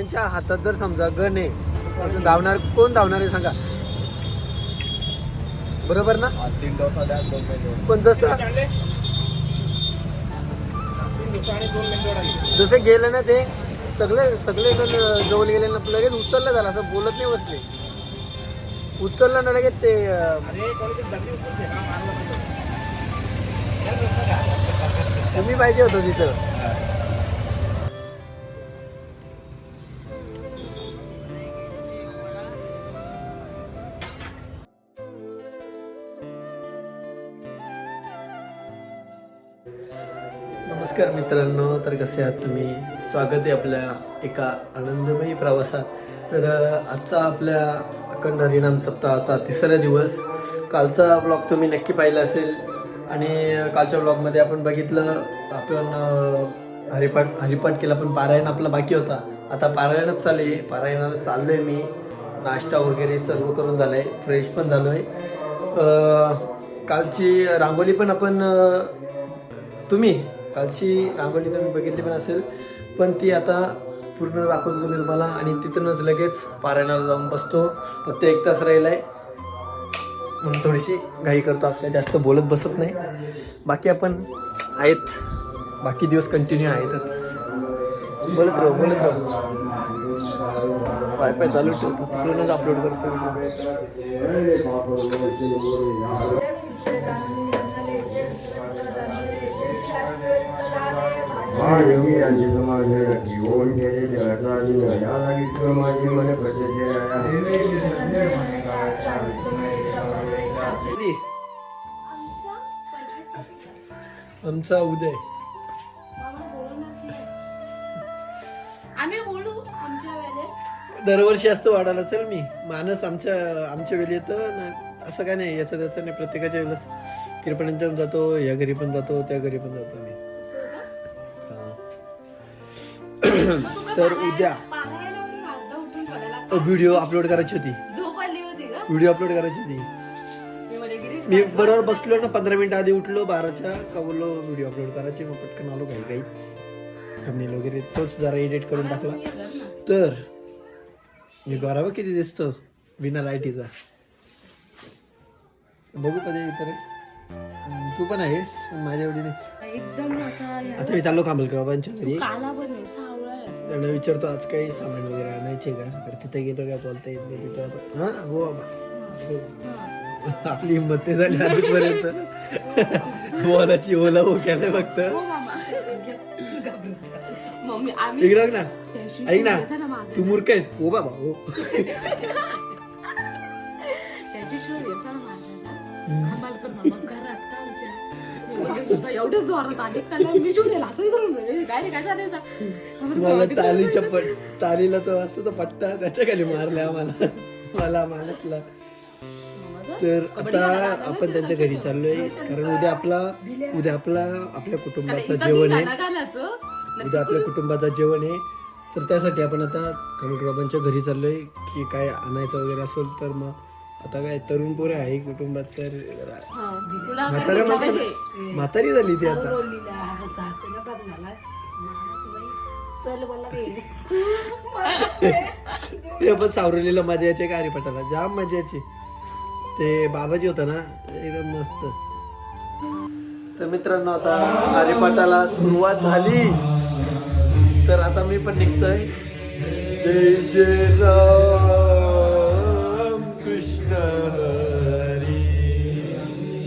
त्यांच्या हातात जर समजा गण आहे धावणार कोण धावणार आहे सांगा? बरोबर ना? पण जसं जसे गेले ना ते सगळे सगळे जण जवळ गेले ना लगेच उचललं झालं असं बोलत नाही बसले. उचललं ना लगेच ते तुम्ही पाहिजे होतं तिथं. नमस्कार मित्रांनो तर कसे आहात तुम्ही? स्वागत आहे आपल्या एका आनंदमयी प्रवासात. तर आजचा आपल्या अखंड हरिनाम सप्ताहाचा तिसरा दिवस. कालचा ब्लॉग तुम्ही नक्की पाहिला असेल. आणि कालच्या ब्लॉगमध्ये आपण बघितलं आपण हरिपाठ हरिपाठ केला पण पारायण आपला बाकी होता. आता पारायणच चालू आहे. पारायणाला चाललो आहे मी. नाश्ता वगैरे सर्व करून झालं आहे फ्रेश पण झालो आहे कालची रांगोळी पण आपण तुम्ही कालची रांगोळी तुम्ही बघितली पण असेल. पण ती आता पूर्ण दाखवतो तुम्ही तुम्हाला आणि तिथूनच लगेच पारायणाला जाऊन बसतो. फक्त एक तास राहिलाय. म्हणून थोडीशी घाई करतो. आज काय जास्त बोलत बसत नाही. बाकी आपण आहेत. बाकी दिवस कंटिन्यू आहेतच. बोलत राहू बोलत राहू. वायफाय चालू ठेवतो तिकडूनच अपलोड करतो. गेले या माझी मन प्रसिद्ध आमचा उदय दरवर्षी असतो वाढायला चल मी. मानस आमच्या आमच्या वेळी येतं ना असं काय नाही याचं त्याचं नाही. प्रत्येकाच्या वेळेस किरपणांच्या जातो या घरी पण जातो त्या घरी पण जातो मी तर उद्या व्हिडिओ अपलोड करायची होती. व्हिडिओ अपलोड करायची होती. मी बरोबर बसलो ना पंधरा मिनिट आधी उठलो बाराच्या का बोललो व्हिडिओ अपलोड करायची मग पटकन आलो काही काही. थंबनेल वगैरे तोच जरा एडिट करून टाकला. तर मी बरोबर किती दिसतो? बिना लाईटीचा. बघू कधी तर तू पण आहेस पण माझ्या एवढी नाही एकदम आता मी चाललो कांबलकराबांच्या घरी काला पण आहे सावळा आहे. असं. त्यांना विचारतो आज काही सामान वगैरे आणायचे का? तर तिथे गेलो काय बोलता येत नाही तिथं. आपण- हा हो बाबा हो. हा. आपली हिंमत नाही झाली अजूनपर्यंत बोलाची ओला हो केलं फक्त. हो मामा. मम्मी आम्ही इकडे बघ ना. त्याशी ऐक ना. मागे. तू मूर्ख आहेस. हो बाबा हो. एवढे जोरात आले त्याला मी शिव दिला असं करून. काय काय झालं मला टालीच्या पट टालीला तो असतो तो पट्टा त्याच्याखाली मारला आम्हाला. मला मानसला तर आता आपण त्यांच्या घरी चाललोय कारण उद्या आपला उद्या आपला आपल्या कुटुंबाचं जेवण आहे. उद्या आपल्या कुटुंबाचं जेवण आहे. तर त्यासाठी आपण आता कनकराबांच्या घरी चाललोय की काय आणायचं वगैरे असेल तर मग आता काय तरुण पोरे आहे कुटुंबात तर माणसाला म्हातारी झाली ती आता. हे पण सावरलेला मजा यायची का जाम मजा यायची ते बाबाजी होता ना एकदम मस्त. तर मित्रांनो आता हरिपाठाला सुरुवात झाली. तर आता मी पण निघतोय. जय जय राम हरी.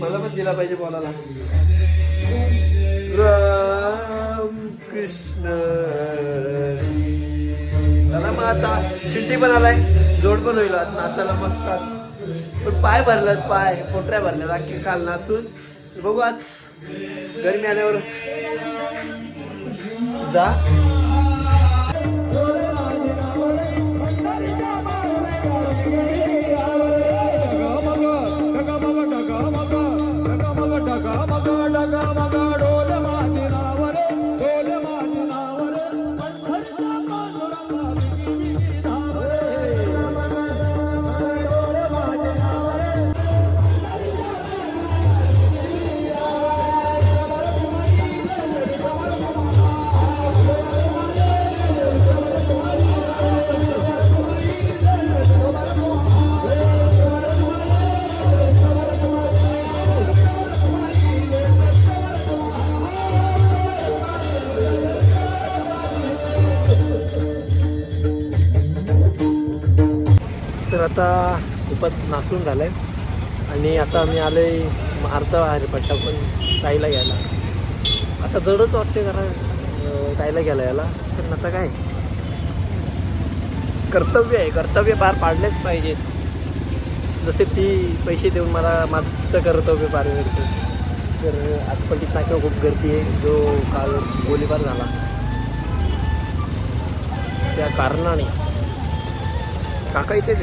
मला पण दिला पाहिजे बोलायला. राम कृष्ण चला मग आता चिंटी पण आलाय. जोड पण होईल आज. नाचायला मस्त पण पाय भरलात पाय. पोटऱ्या भरल्या राखी काल नाचून. बघू आज. घरी आल्यावर. जा. Rama. वाचून झालं झालंय. आणि आता मी आहे अर्धा पट्टा पण ताईला घ्यायला. आता जडच वाटते कारण ताईला घ्यायला याला पण आता काय? कर्तव्य आहे. कर्तव्य पार पाडलेच पाहिजे. जसे ती पैसे देऊन मला माझं कर्तव्य पार करते तर आज पलटीत नाक्यावर खूप गर्दी आहे. जो काल गोलीबार झाला. त्या कारणाने. काका इथेच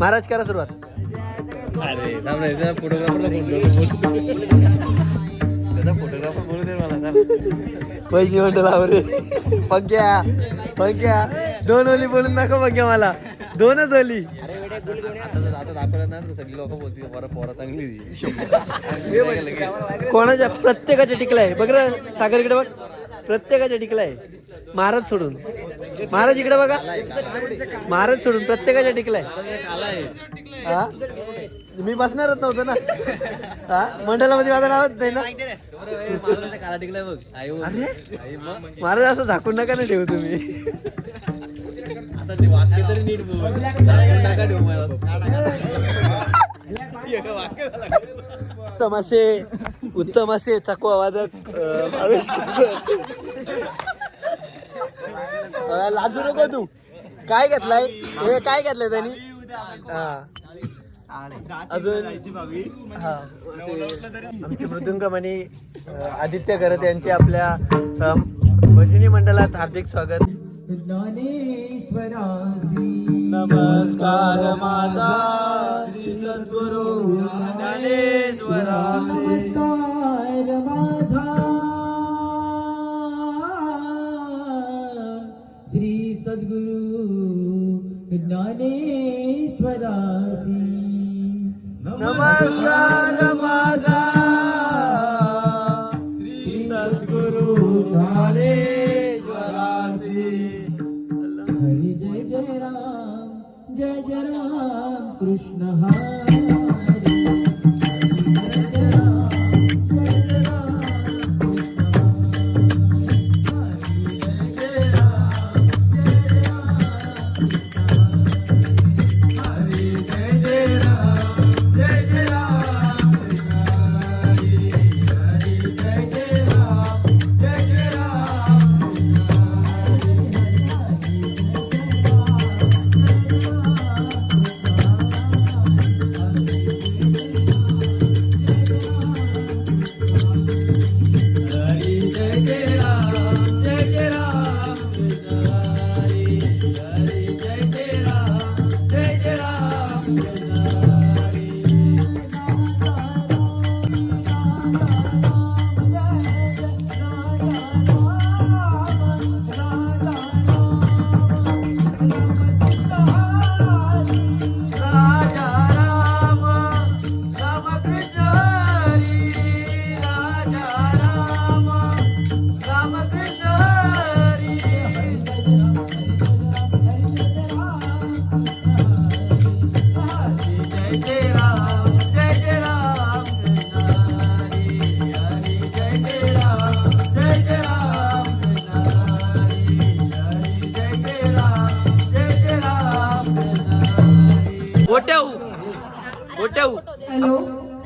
महाराज करा सुरुवात. अरे फोटोग्राफर बोलू दे मला. पैसे म्हणतो लाव रे पग्या पग्या दोन ओली बोलून दाखव पग्या मला. दोनच ओली. कोणाच्या प्रत्येकाच्या टिकलाय. बघ रे सागर इकडे बघ. प्रत्येकाच्या टिकलाय. महाराज सोडून. महाराज इकडे बघा. महाराज सोडून प्रत्येकाच्या टिकलाय. हा? मी बसणारच नव्हतं ना. हा? मंडळामध्ये माझं नावच नाही ना? काला टिकलाय बघ महाराज असं झाकून नका ना ठेवू तुम्ही. तरी नीट उत्तम असे उत्तम असे चकवा वादक लाजू नको तू. काय घेतलाय? हे काय घेतलंय त्यांनी? हा. अजून हा. आमचे मृदुंगम आणि अं, आदित्य करत यांचे आपल्या भजनी मंडळात हार्दिक स्वागत. नमस्कार माझा श्री सद्गुरु ज्ञानेश्वरा नमस्कार. नमस्कार माझा. श्री सद्गुरु ज्ञानेश्वरासी. हरी जय जय राम जय जय राम कृष्ण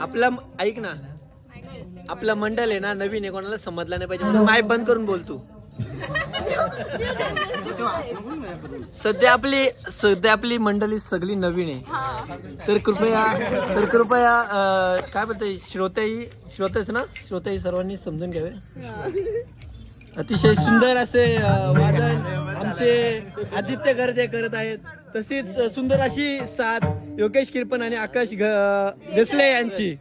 आपला ऐक ना. आपला मंडल आहे ना नवीन आहे कोणाला समजला नाही पाहिजे. म्हणून माय बंद करून बोल तू. सध्या आपली सध्या आपली मंडळी सगळी नवीन आहे. तर कृपया तर कृपया अं, काय बोलते श्रोतेही श्रोतेच ना? श्रोतेही सर्वांनी समजून घ्यावे. अतिशय सुंदर असे अं, वादन आमचे आदित्य गर्दे करत आहेत. तसेच सुंदर अशी साथ योगेश किरपण आणि आकाश घसले यांची.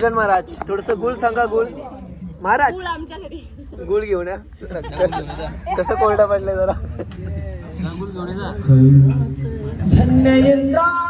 किरण महाराज थोडस गुळ सांगा गुळ. महाराज. आमच्या घरी. गुळ घेऊन या. कसं कसं कोरडा पडलंय जरा. धन्य इंद्राय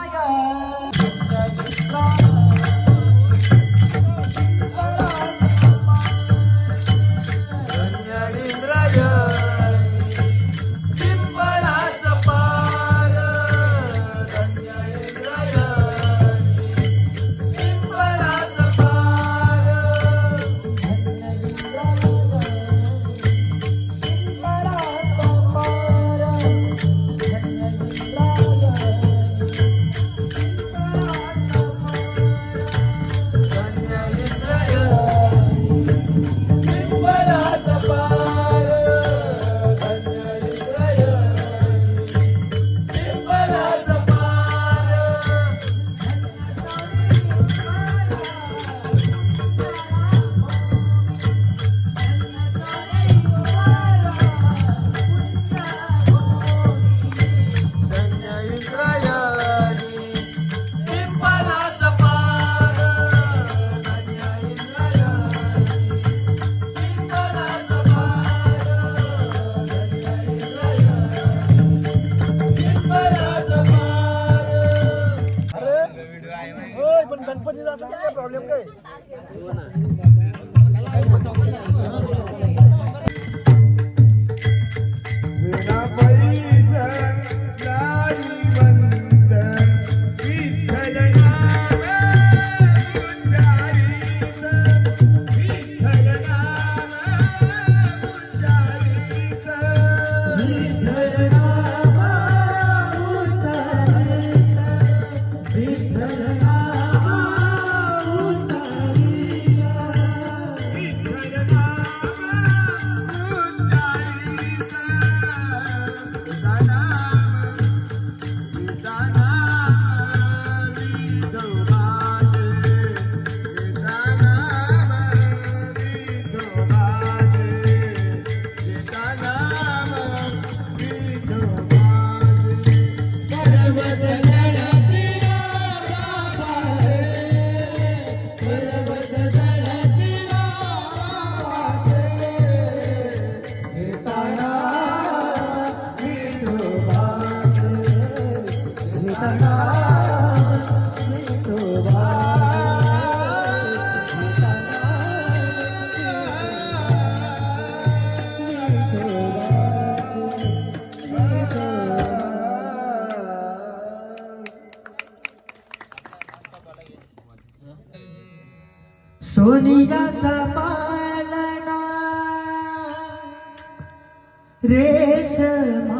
रेशमाची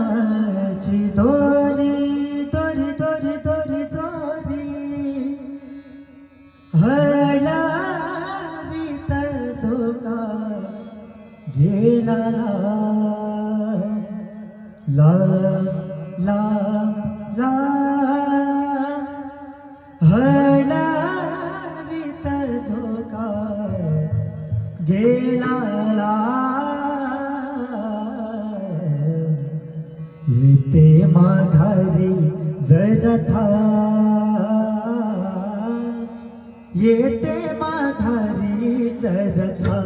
येते माघारी चरखा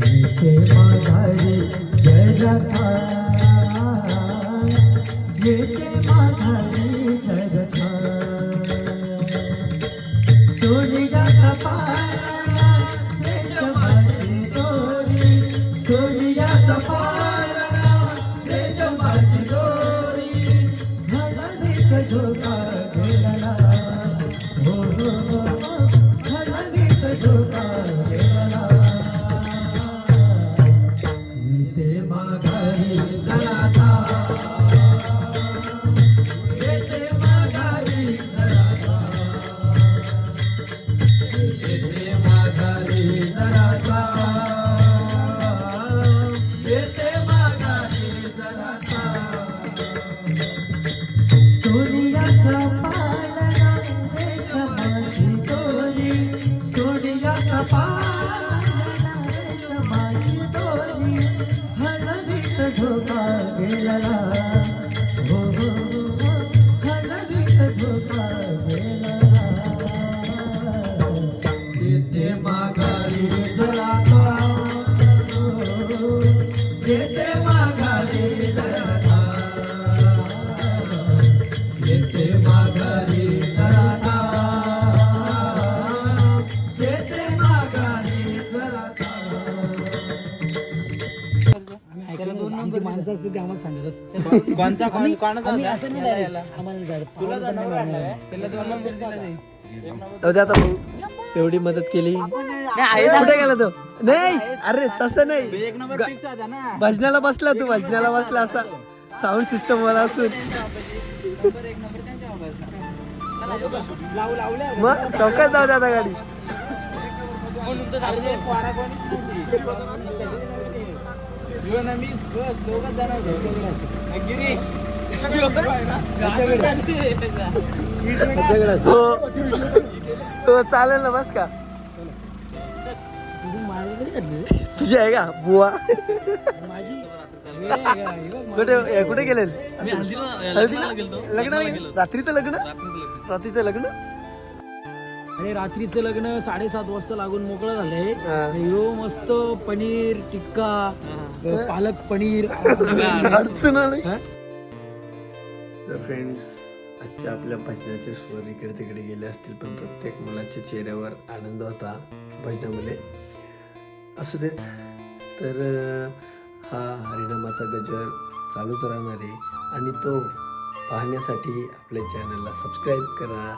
येते माघारी चरखा येते माघारी येते माघारी जराता येते माघारी जराता येते माघारी जराता आमची माणसं असते ते आम्हाला सांगत असते कोणचा कोण कोणाचा आम्ही होता? असं नाही direct. आम्हाला direct. तुला आम्हाला दोन पण नंबर नाही आणला मिळणार. काय? त्याला दोन नंबर दिला जाईल. जाऊ दे आता भाऊ एवढी मदत केली कुठे गेला तो? नाही अरे तसं नाही. भजनाला बसला तू भजनाला बसला असा. साऊंड सिस्टम वाला असून. मग चौकात जाऊ दे आता गाडी. ते. गिरीश. हो हो चालेल ना बस का? तुझी आहे का? बुवा. माझी? कुठे कुठे गेले हल्दीला गेलो रात्रीचं लग्न? रात्रीचं लग्न. अरे रात्रीचं लग्न साडेसात वाजता लागून मोकळं झालंय. यो मस्त पनीर टिक्का पालक पनीर. अडचण फ्रेंड्स आजच्या आपल्या भजनाचे स्वर इकडे तिकडे गेले असतील पण प्रत्येक मुलाच्या चेहऱ्यावर आनंद होता भजनामध्ये. असू देत. तर हा हरिनामाचा गजर चालूच राहणार आहे. आणि तो पाहण्यासाठी आपल्या चॅनलला सबस्क्राईब करा.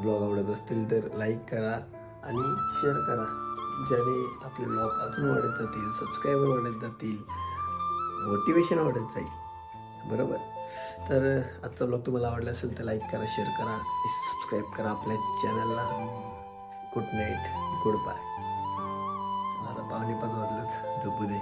ब्लॉग आवडत असतील तर लाईक करा आणि शेअर करा. ज्याने आपले ब्लॉग अजून वाढत जातील सबस्क्रायबर वाढत जातील मोटिवेशन वाढत जाईल. बरोबर? तर आजचा ब्लॉग तुम्हाला आवडला असेल तर लाईक करा शेअर करा सबस्क्राईब करा आपल्या चॅनलला. Good night good bye. आता पावणे पाच वाजलं झोपू दे